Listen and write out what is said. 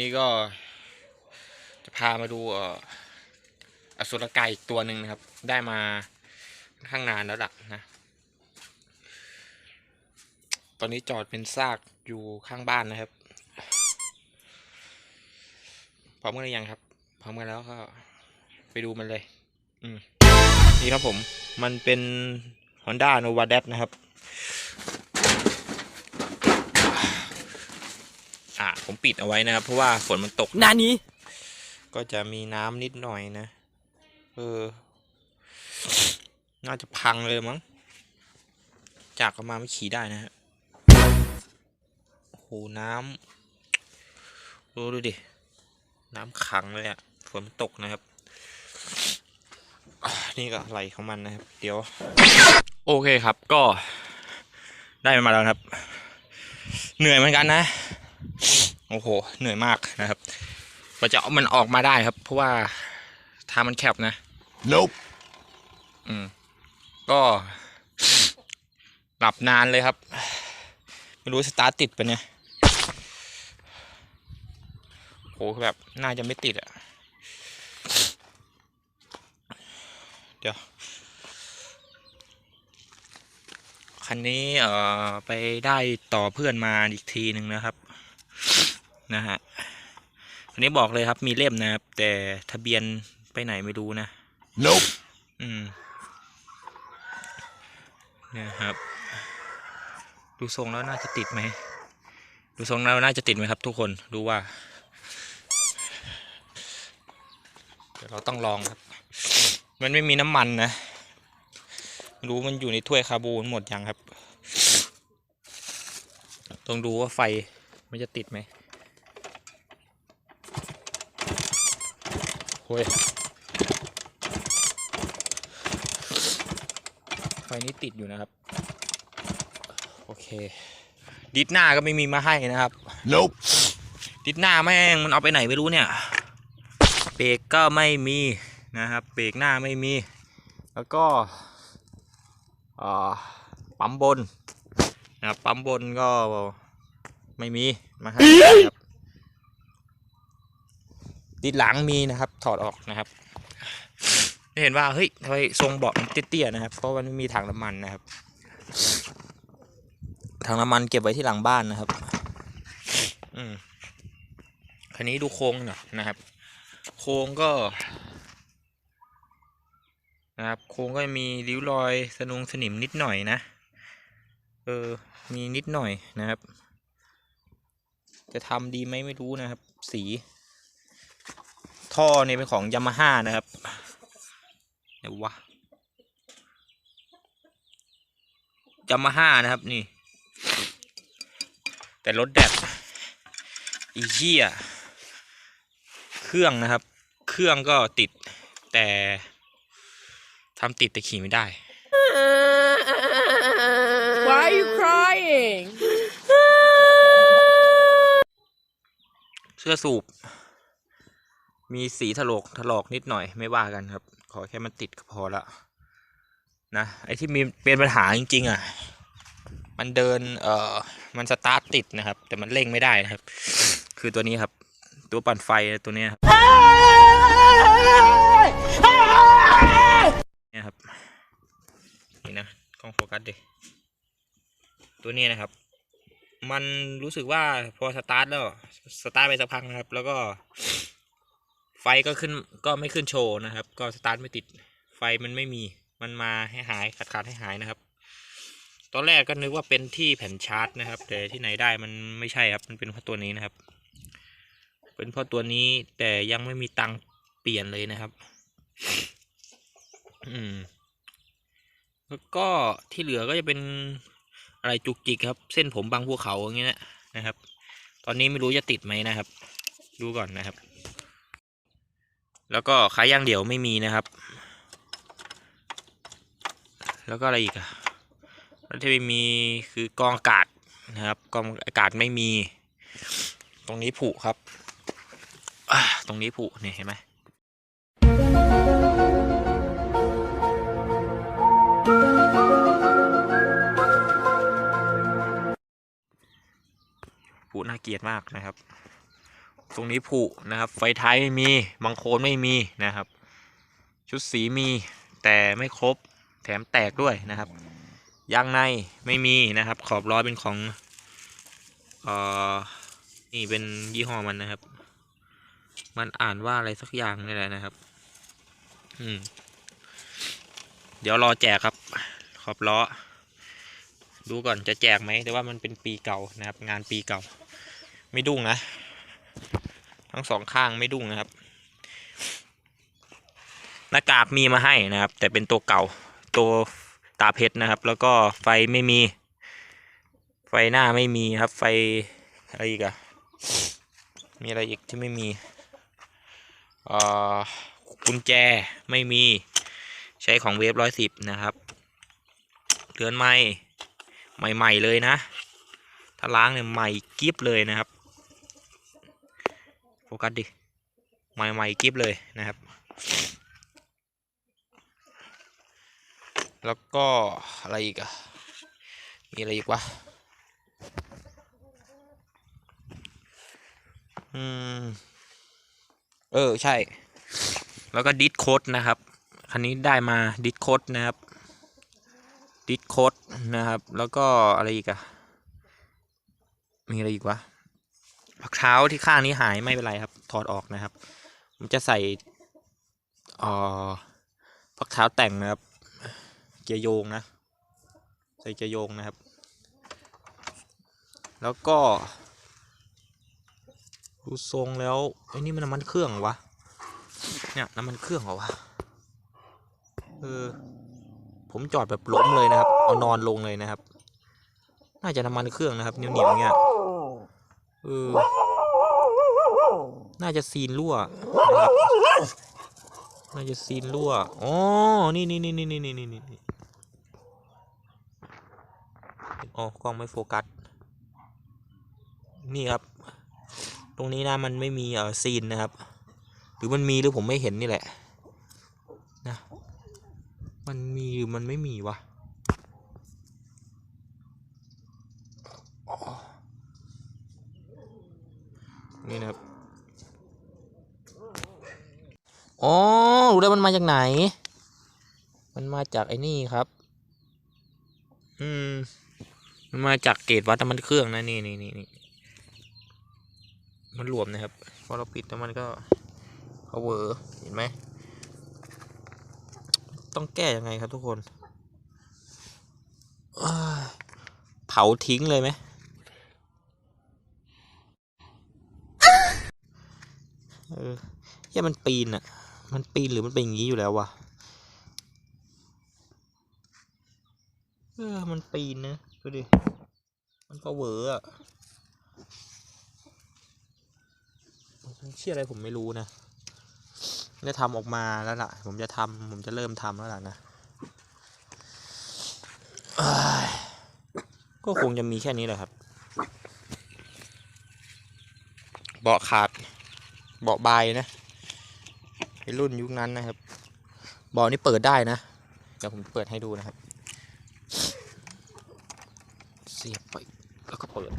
นี้ก็ จะพามาดูอสุรกายอีกตัวหนึ่งนะครับ ได้มาค่อนข้างนานแล้วล่ะนะ ตอนนี้จอดเป็นซากอยู่ข้างบ้านนะครับ พร้อมกันหรือยังครับ พร้อมกันแล้วก็ไปดูมันเลย อืมนี่ครับผม มันเป็น Honda Nova d a นะครับ อ่าผมปิดเอาไว้นะครับเพราะว่าฝนมันตกนานี้ ก็จะมีน้ำนิดหน่อยนะ เออ น่าจะพังเลยมั้ง จากก็มาไม่ขี่ได้นะฮะโอ้โหน้ำดูดูดิ น้ำขังเลยอะ่ะฝนมันตกนะครับอ่านี่ก็ไหลของมันนะครับ เดี๋ยว โอเคครับก็ได้มันมาแล้วนะครับ เหนื่อยเหมือนกันนะ โอ้โหเหนื่อยมากนะครับกว่าจะเอามันออกมาได้ครับ เพราะว่าทางมันแคบนะ Nope. อืม ก็หลับนานเลยครับ ไม่รู้สตาร์ทติดปะเนี่ยโหแบบ น่าจะไม่ติดอะเดี๋ยว คันนี้เอ่อไปได้ต่อเพื่อนมาอีกทีหนึ่งนะครับ นะฮะอันนี้บอกเลยครับมีเล่มนะครับ แต่ทะเบียนไปไหนไม่รู้นะ Nope. อืมเนี่ยครับ ดูทรงแล้วน่าจะติดไหมดูทรงแล้วน่าจะติดไหมครับ ทุกคนดูว่า เดี๋ยวเราต้องลองครับ มันไม่มีน้ำมันนะไม่รู้มันอยู่ในถ้วยคาบูนหมดยังครับ ต้องดูว่าไฟมันจะติดไหม โอ้ยไฟนี้ติดอยู่นะครับ โอเค ดิสหน้าก็ไม่มีมาให้นะครับ Nope. ดิสหน้าแม่งมันเอาไปไหนไม่รู้เนี่ย เบรกก็ไม่มีนะครับ เบรกหน้าไม่มี แล้วก็อ่าปั๊มบนนะครับปั๊มบนก็ไม่มีมาให้นะครับ ดิสหลังมีนะครับ ถอดออกนะครับเห็นว่าเฮ้ยทำไมทรงเบาะมันเตี้ยๆนะครับ เพราะมันไม่มีถังน้ำมันนะครับถังน้ำมันเก็บไว้ที่หลังบ้านนะครับ อืมคันนี้ดูโค้งหน่อยนะครับ โค้งก็นะครับโค้งก็มีริ้วรอยสนุงสนิมนิดหน่อยนะ เออ มีนิดหน่อยนะครับ จะทำดีไหมไม่รู้นะครับ สี ท่อเนี่ยเป็นของยามาฮ่านะครับเดี๋ยววะยามาฮ่านะครับนี่ แต่รถแดดอีเหี้ยเครื่องนะครับ เครื่องก็ติดแต่ทำติดแต่ขี่ไม่ได้ Why are you crying เสื้อสูบ มีสีถลกถลอกนิดหน่อยไม่ว่ากันครับ ขอแค่มันติดก็พอละนะไอ้ที่มีเป็นปัญหาจริงๆอะ มันเดินเอ่อมันสตาร์ทติดนะครับ แต่มันเร่งไม่ได้นะครับ คือตัวนี้ครับ ตัวปั่นไฟตัวเนี้ยครับนี่ครับนี่นะกล้องโฟกัสดิตัวนี้นะครับ มันรู้สึกว่าพอสตาร์ทแล้วสตาร์ทไปสักพักนะครับ แล้วก็ ฟก็ขึ้นก็ไม่ขึ้นโชว์นะครับ ก็สตาร์ทไม่ติดไฟมันไม่มีมันมาให้หายขาดขาดให้หายนะครับ ตอนแรกก็นึกว่าเป็นที่แผ่นชาร์จนะครับ แต่ที่ไหนได้มันไม่ใช่ครับ มันเป็นเพราะตัวนี้นะครับ เป็นเพราะตัวนี้แต่ยังไม่มีตังเปลี่ยนเลยนะครับ อืมแล้วก็ที่เหลือก็จะเป็นอะไรจุกจิกครับ เส้นผมบางภูเขาอย่างเงี้ยนะครับ ตอนนี้ไม่รู้จะติดไหมนะครับ ดูก่อนนะครับ แล้วก็ขายย่างเดี่ยวไม่มีนะครับ แล้วก็อะไรอีกอะแล้วที่ไม่มีคือกองอากาศนะครับกองอากาศไม่มี ตรงนี้ผุครับตรงนี้ผุเนี่ยเห็นไหมผุน่าเกลียดมากนะครับ ตรงนี้ผุนะครับ ไฟท้ายไม่มีบังโคลนไม่มีนะครับ ชุดสีมีแต่ไม่ครบแถมแตกด้วยนะครับยางในไม่มีนะครับ ขอบล้อเป็นของเอ่อนี่เป็นยี่ห้อมันนะครับ มันอ่านว่าอะไรสักอย่างนี่แหละนะครับ อืม เดี๋ยวรอแจกครับ ขอบล้อ ดูก่อนจะแจกไหมแต่ว่ามันเป็นปีเก่านะครับ งานปีเก่า ไม่ดุ้งนะ ทั้งสองข้างไม่ดุ้งนะครับ หน้ากากมีมาให้นะครับ แต่เป็นตัวเก่าตัวตาเพชรนะครับ แล้วก็ไฟไม่มี ไฟหน้าไม่มีครับ ไฟอะไรอีกอะมีอะไรอีกที่ไม่มีอ่อกุญแจไม่มีใช้ของเวฟร้อยสิบนะครับเรือนไม้ใหม่ ๆ เลยนะ ถ้าล้างเนี่ยใหม่กิฟเลยนะครับ โฟกัสดิใหม่ๆกิฟเลยนะครับ แล้วก็อะไรอีกอะมีอะไรอีกวะอืมเออ ใช่ แล้วก็ดิสโคดนะครับ คันนี้ได้มาดิสโคดนะครับดิสโคดนะครับ แล้วก็อะไรอีกอะมีอะไรอีกวะ เท้าที่ข้างนี้หายไม่เป็นไรครับ ถอดออกนะครับผมจะใส่อ่อพักเท้าแต่งนะครับ เกียร์โยงนะ ใส่เกียร์โยงนะครับ แล้วก็ดูทรงแล้วไอ้นี่มันน้ำมันเครื่องวะเนี่ยน้ำมันเครื่องเหรอวะเออผมจอดแบบล้มเลยนะครับ เอานอนลงเลยนะครับ น่าจะน้ำมันเครื่องนะครับเหนียวๆเงี้ย เออ น่าจะซีนรั่วนะครับน่าจะซีนรั่ว อ๋อ นี่นี่นี่นี่นี่นี่นี่นี่อ๋อกล้องไม่โฟกัส นี่ครับ ตรงนี้นะมันไม่มีเออซีนนะครับ หรือมันมีหรือผมไม่เห็นนี่แหละ นะ มันมีหรือมันไม่มีวะ นี่นะครับอ๋อรู้แล้วมันมาจากไหน มันมาจากไอ้นี่ครับ อืม มันมาจากเกตวัดน้ำมันเครื่องนะนี่นี่นี่นี่มันหลวมนะครับ พอเราปิดแล้วมันก็เขาเวอร์เห็นไหม ต้องแก้ยังไงครับทุกคน เผาทิ้งเลยไหม เออเฮี ยมันปีนอะมันปีนหรือมันเป็นอย่างนี้อยู่แล้ววะเออมันปีนนะดูดิ มันก็เวอร์อะเชื่ออะไรผมไม่รู้นะได้ทำออกมาแล้วล่ะ ผมจะทำผมจะเริ่มทำแล้วล่ะนะก็คงจะมีแค่นี้แหละครับ เบาะขาด เบาะบนะ ไอรุ่นยุคนั้นนะครับบ่อนี้เปิดได้นะเดี๋ยวผมเปิดให้ดูนะครับ เสียบไปแล้วก็เปิด